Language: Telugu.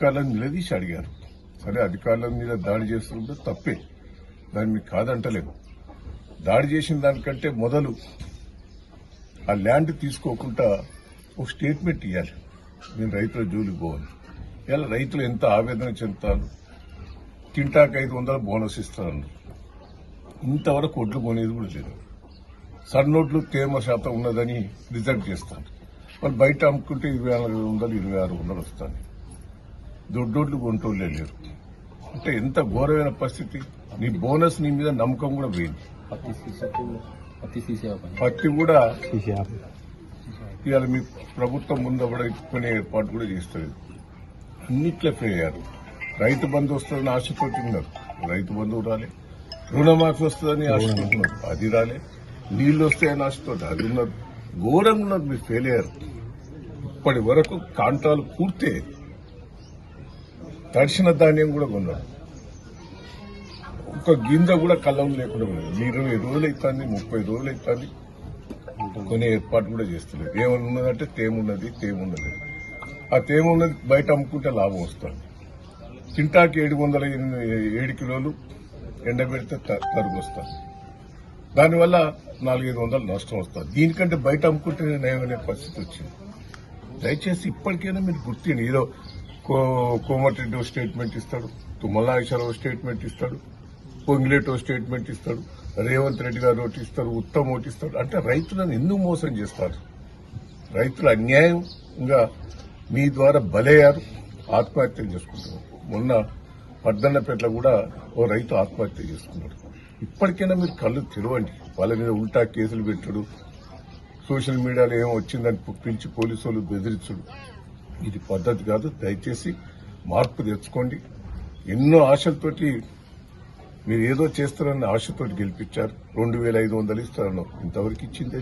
అధికారులను నిలదీసి అడిగారు సరే అధికారుల మీద దాడి చేస్తుంటే తప్పే. దాన్ని మీకు కాదంటలేము. దాడి చేసిన దానికంటే మొదలు ఆ ల్యాండ్ తీసుకోకుండా ఒక స్టేట్మెంట్ ఇవ్వాలి నేను రైతుల జోలికి పోవాలి. ఇలా రైతులు ఎంత ఆవేదన చెందుతారు? తింటాక ఐదు వందల బోనస్ ఇస్తారన్నారు. ఇంతవరకు ఒడ్లు కొనేది కూడా లేదు. సన్నోట్లు తేమ శాతం ఉన్నదని రిజెక్ట్ చేస్తాను వాళ్ళు బయట అమ్ముకుంటే ఇరవై నాలుగు వందలు ఇరవై ఆరు వందలు వస్తాను దొడ్డోడ్లు కొంటోళ్ళే లేరు. అంటే ఎంత ఘోరమైన పరిస్థితి. నీ బోనస్ నీ మీద నమ్మకం కూడా పోయింది. పత్తి కూడా ఇవాళ మీ ప్రభుత్వం ముందు కూడా కొనే ఏర్పాటు కూడా చేస్తుంది అన్నిట్లో ఫెయిల్ అయ్యారు. రైతు బంధు వస్తుందని ఆశతోటి ఉన్నారు. రైతు బంధువు రాలే. రుణమాఫీ వస్తుందని ఆశతోటున్నారు అది రాలే. నీళ్ళు వస్తాయని ఆశతోటి అది ఉన్నారు ఘోరంగా ఉన్నారు మీరు ఫెయిల్ అయ్యారు ఇప్పటి వరకు కాంటాలు పూర్తే తడిసిన ధాన్యం కూడా కొన్నాడు ఒక గింజ కూడా కళ్ళం లేకుండా ఉన్నది. ఇరవై రోజులు అవుతుంది ముప్పై రోజులు అవుతుంది కొనే ఏర్పాటు కూడా చేస్తలేదు. ఏమన్నదంటే తేమున్నది తేమున్నది ఆ తేమున్నది బయట అమ్ముకుంటే లాభం వస్తుంది. తింటాకి ఏడు వందల ఎనిమిది- ఏడు కిలోలు ఎండబెడితే త- తరుగు వస్తుంది. దానివల్ల నాలుగైదు వందలు నష్టం వస్తుంది. దీనికంటే బయట అమ్ముకుంటే నయమనే పరిస్థితి వచ్చింది. దయచేసి ఇప్పటికైనా మీరు గుర్తిండి ఏదో కోమటిరెడ్డి ఓ స్టేట్మెంట్ ఇస్తాడు తుమ్మల స్టేట్మెంట్ ఇస్తాడు పొంగిలేటో స్టేట్మెంట్ ఇస్తాడు రేవంత్ రెడ్డి గారు ఒకటి ఇస్తారు ఉత్తమ్ ఒకటి ఇస్తాడు. అంటే రైతులను ఎందుకు మోసం చేస్తారు? రైతులు అన్యాయంగా మీ ద్వారా బలయ్యారు ఆత్మహత్యలు చేసుకుంటున్నారు. మొన్న పద్దన్నపేటలో కూడా ఓ రైతు ఆత్మహత్య చేసుకున్నాడు. ఇప్పటికైనా మీరు కళ్ళు తెరవండి. వాళ్ళ మీద ఉల్టా కేసులు పెట్టడు. సోషల్ మీడియాలో ఏం వచ్చిందని పిలిచి పోలీసు వాళ్ళు బెదిరించడు. ఇది పద్ధతి కాదు దయచేసి మార్పు తెచ్చుకోండి. ఎన్నో ఆశలతోటి మీరు ఏదో చేస్తారన్న ఆశతోటి గెలిపించారు. రెండు వేల ఐదు వందలు ఇస్తారన్నారు ఇంతవరకు ఇచ్చిందే